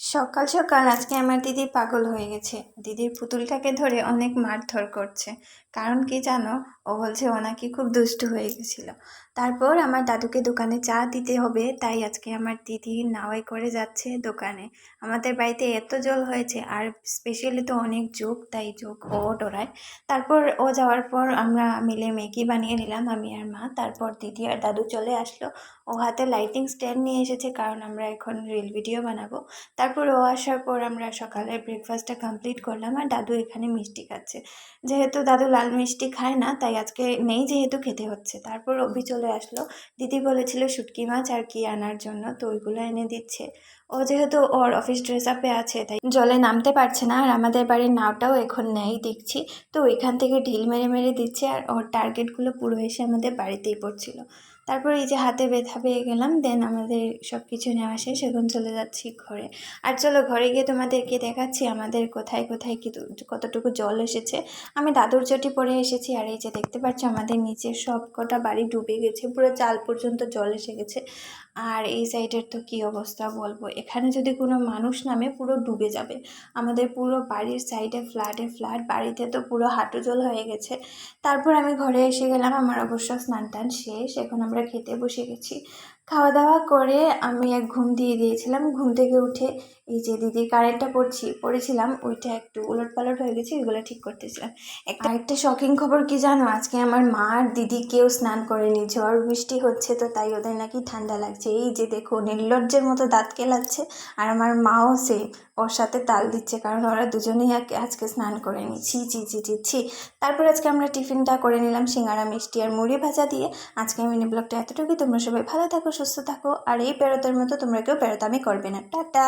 সকাল সকাল আজকে আমার দিদি পাগল হয়ে গেছে। দিদির পুতুলটাকে ধরে অনেক মারধর করছে। কারণ কি জানো? ও বলছে ও নাকি খুব দুষ্টু হয়ে গেছিল। তারপর আমার দাদুকে দোকানে চা দিতে হবে, তাই আজকে আমার দিদি নাওয়াই করে যাচ্ছে দোকানে। আমাদের বাড়িতে এত জল হয়েছে, আর স্পেশালি তো অনেক যোগ তাই যোগ ও ডোরায়। তারপর ও যাওয়ার পর আমরা মিলে ম্যাগি বানিয়ে নিলাম, আমি আর মা। তারপর দিদি আর দাদু চলে আসলো। ও হাতে লাইটিং স্ট্যান্ড নিয়ে এসেছে, কারণ আমরা এখন রিল ভিডিও বানাবো। তারপর ও আসার পর আমরা সকালে ব্রেকফাস্টটা কমপ্লিট করলাম আর দাদু এখানে মিষ্টি খাচ্ছে। যেহেতু দাদু লাল মিষ্টি খায় না, তাই আজকে নেই যেহেতু খেতে হচ্ছে। তারপর অভি চলে আসলো। দিদি বলেছিল শুটকি মাছ আর কি আনার জন্য, তো ওইগুলো এনে দিচ্ছে। ও যেহেতু ওর অফিস ড্রেস আপে আছে, তাই জলে নামতে পারছে না। আর আমাদের বাড়ির নাওটাও এখন নেই দেখছি। তো ওইখান থেকে ঢিল মেরে মেরে দিচ্ছে আর ওর টার্গেটগুলো পুরো এসে আমাদের বাড়িতেই পড়ছিল। তারপর এই যে হাতে ব্যথা পেয়ে গেলাম দেন আমাদের সব কিছু নেওয়া শেষ, এখন চলে যাচ্ছি ঘরে। আর চলো ঘরে গিয়ে তোমাদেরকে দেখাচ্ছি আমাদের কোথায় কোথায় কি কতটুকু জল এসেছে। আমি দাদুর চটি পরে এসেছি আর এই যে দেখতে পাচ্ছ আমাদের নিচে সব কটা বাড়ি ডুবে গেছে। পুরো চাল পর্যন্ত জল এসে গেছে। আর এই সাইডের তো কি অবস্থা বলব? এখানে যদি কোনো মানুষ নামে পুরো ডুবে যাবে। আমাদের পুরো বাড়ির সাইডে ফ্ল্যাটে ফ্ল্যাট বাড়িতে তো পুরো হাঁটু জল হয়ে গেছে। তারপর আমি ঘরে এসে গেলাম, আমার অবশ্য স্নান টান শেষ, এখন আমরা খেতে বসে গেছি। খাওয়া দাওয়া করে আমি এক ঘুম দিয়ে দিয়েছিলাম। ঘুম থেকে উঠে এই যে দিদির কারেন্টটা পড়ছি, পড়েছিলাম, ওইটা একটু উলট পালট হয়ে গেছে এগুলো ঠিক করতেছিলাম। একটা একটা শকিং খবর কি জানো? আজকে আমার মা আর দিদি কেউ স্নান করেনি, ঝড় বৃষ্টি হচ্ছে তো তাই ওদের নাকি ঠান্ডা লাগছে। এই যে দেখো, নির্লজ্জের মতো দাঁত কেলাচ্ছে আর আমার মাও সেম ওর সাথে তাল দিচ্ছে কারণ ওরা দুজনেই আজকে- স্নান করেনি। ছি ছি ছি ছি ছি। তারপর আজকে আমরা টিফিনটা করে নিলাম, সিঙ্গারা, মিষ্টি আর মুড়ি ভাজা দিয়ে। আজকে মিনি ব্লগটা এতটুকুই, তোমরা সবাই ভালো থাকো সুস্থ থাকো আর এই বেরোতের মতো তোমরা কেউ বেরোতামি করবে না। টাটা!